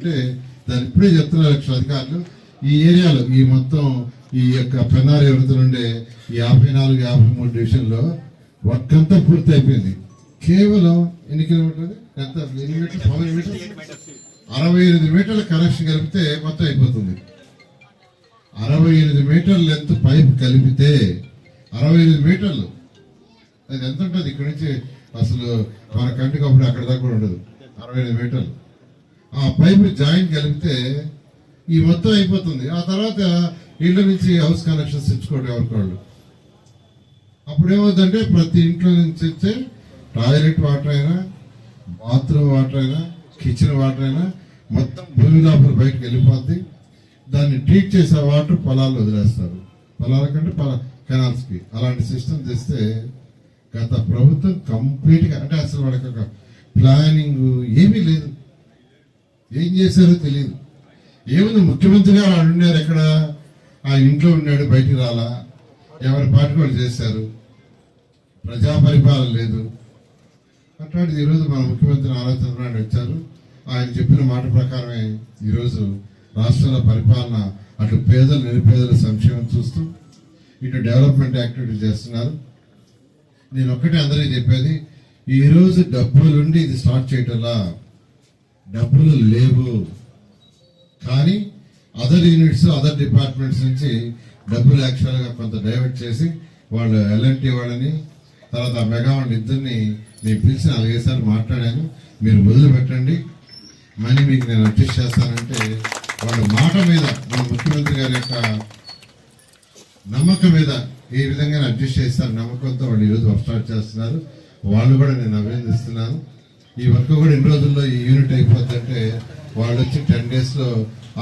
అంటే దాని ఇప్పుడే చెప్తున్నారు లక్షల అధికారులు. ఈ ఏరియాలో ఈ మొత్తం ఈ యొక్క పెన్నారి ఎవరితో ఉండే యాభై నాలుగు యాభై మూడు డివిజన్లో వర్క్ అంతా పూర్తి అయిపోయింది. కేవలం ఎన్ని కిలోమీటర్లు ఎంత? ఎన్ని మీటర్లు? many meters? అరవై ఎనిమిది మీటర్ల కనెక్షన్ కలిపితే మొత్తం అయిపోతుంది. అరవై ఎనిమిది మీటర్ల లెంత్ పైప్ కలిపితే అరవై ఎనిమిది మీటర్లు. అది ఎంత ఉంటుంది? ఇక్కడ నుంచి అసలు మన కంటికి అప్పుడు అక్కడ దాకా కూడా ఉండదు. అరవై ఎనిమిది మీటర్లు. ఆ పైపు జాయింట్ కలిపితే ఈ మొత్తం అయిపోతుంది. ఆ తర్వాత ఇళ్ళ నుంచి హౌస్ కనెక్షన్స్ ఇచ్చుకోండి ఎవరికోళ్ళు. అప్పుడు ఏమవుతుందంటే ప్రతి ఇంట్లో నుంచి వచ్చే టాయిలెట్ వాటర్ అయినా బాత్రూమ్ వాటర్ అయినా కిచెన్ వాటర్ అయినా మొత్తం భూమి లోపల బయటకు వెళ్ళిపోద్ది. దాన్ని ట్రీట్ చేసే వాటర్ పొలాల్లో వదిలేస్తారు. పొలాల కంటే పొల కెనాల్స్కి. అలాంటి సిస్టమ్ తెస్తే గత ప్రభుత్వం కంప్లీట్గా అంటే అసలు వాళ్ళకి ఒక ప్లానింగ్ ఏమీ లేదు. ఏం చేశారో తెలియదు. ఏముంది ముఖ్యమంత్రి గారు ఆడ ఎక్కడ? ఆ ఇంట్లో ఉన్నాడు బయటికి రాలా. ఎవరి పార్టీ వాళ్ళు చేశారు? ప్రజా పరిపాలన లేదు. అట్లాంటిది ఈరోజు మన ముఖ్యమంత్రి నారా చంద్రబాబు నాయుడు వచ్చారు. ఆయన చెప్పిన మాట ప్రకారమే ఈరోజు రాష్ట్రంలో పరిపాలన అటు పేదలు నిరుపేదల సంక్షేమం చూస్తూ ఇటు డెవలప్మెంట్ యాక్టివిటీ చేస్తున్నారు. నేను ఒక్కటే అందరికీ చెప్పేది ఈరోజు డబ్బులుండి ఇది స్టార్ట్ చేయటంలా డబ్బులు లేవు. కానీ అదర్ యూనిట్స్ అదర్ డిపార్ట్మెంట్స్ నుంచి డబ్బులు యాక్చువల్గా కొంత డైవర్ట్ చేసి వాళ్ళు ఎల్ఎన్టీ వాళ్ళని తర్వాత ఆ మెగా వాళ్ళని ఇద్దరిని నేను పిలిచి నాలుగైదు మాట్లాడాను. మీరు మొదలు పెట్టండి మనీ మీకు నేను అడ్జస్ట్ చేస్తానంటే వాళ్ళ మాట మీద మన ముఖ్యమంత్రి గారి యొక్క నమ్మకం మీద ఏ విధంగా అడ్జస్ట్ చేస్తారు నమ్మకంతో వాళ్ళు ఈరోజు వర్క్ స్టార్ట్ చేస్తున్నారు. వాళ్ళు కూడా నేను అభినందిస్తున్నాను. ఈ వర్క్ కూడా ఎన్ని రోజుల్లో ఈ యూనిట్ అయిపోద్దంటే వాళ్ళు వచ్చి టెన్ డేస్లో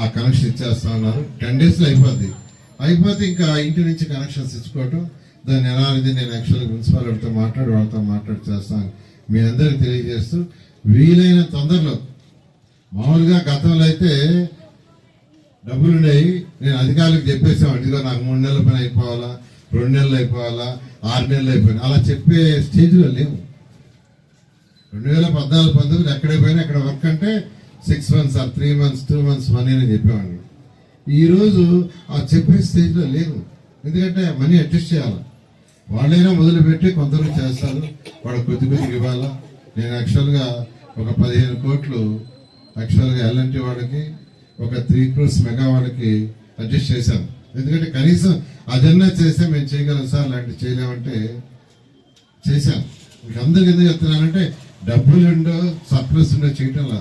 ఆ కనెక్షన్ ఇచ్చేస్తా ఉన్నారు. టెన్ డేస్లో అయిపోద్ది. అయిపోతే ఇంకా ఇంటి నుంచి కనెక్షన్స్ ఇచ్చుకోవటం. దాన్ని ఎలా అనేది నేను యాక్చువల్గా మున్సిపాలిటీతో మాట్లాడి వాళ్ళతో మాట్లాడి చేస్తాను. మీ అందరికి తెలియజేస్తూ వీలైన తొందరలో మామూలుగా గతంలో అయితే డబ్బులు ఉన్నాయి నేను అధికారులకు చెప్పేసాం ఇదిగో నాకు మూడు నెలల పని అయిపోవాలా రెండు నెలలు అయిపోవాలా ఆరు నెలలు అయిపోయినా. అలా చెప్పే స్టేజ్లో లేవు. రెండు వేల పద్నాలుగు పంతొమ్మిది ఎక్కడే పోయినా అక్కడ వర్క్ అంటే six months or three months two months money అని చెప్పేవాడిని. ఈరోజు ఆ చెప్పే స్టేజ్లో లేవు ఎందుకంటే మనీ అడ్జస్ట్ చేయాలి. వాళ్ళైనా మొదలుపెట్టి కొందరు చేస్తారు. వాడు కొద్ది కొద్దిగా ఇవ్వాలా? నేను యాక్చువల్గా ఒక పదిహేను కోట్లు యాక్చువల్గా ఎల్ఎన్టీ వాళ్ళకి ఒక త్రీ క్రోర్స్ మెగా వాళ్ళకి అడ్జస్ట్ చేశాను. ఎందుకంటే కనీసం అదన్నా చేస్తే మేము చేయగలం సార్ అలాంటివి చేయలేమంటే చేశాను. మీకు అందరికి ఎందుకు చెప్తున్నానంటే డబ్బులు ఉండో సర్ప్లస్ ఉండో చేయటంలా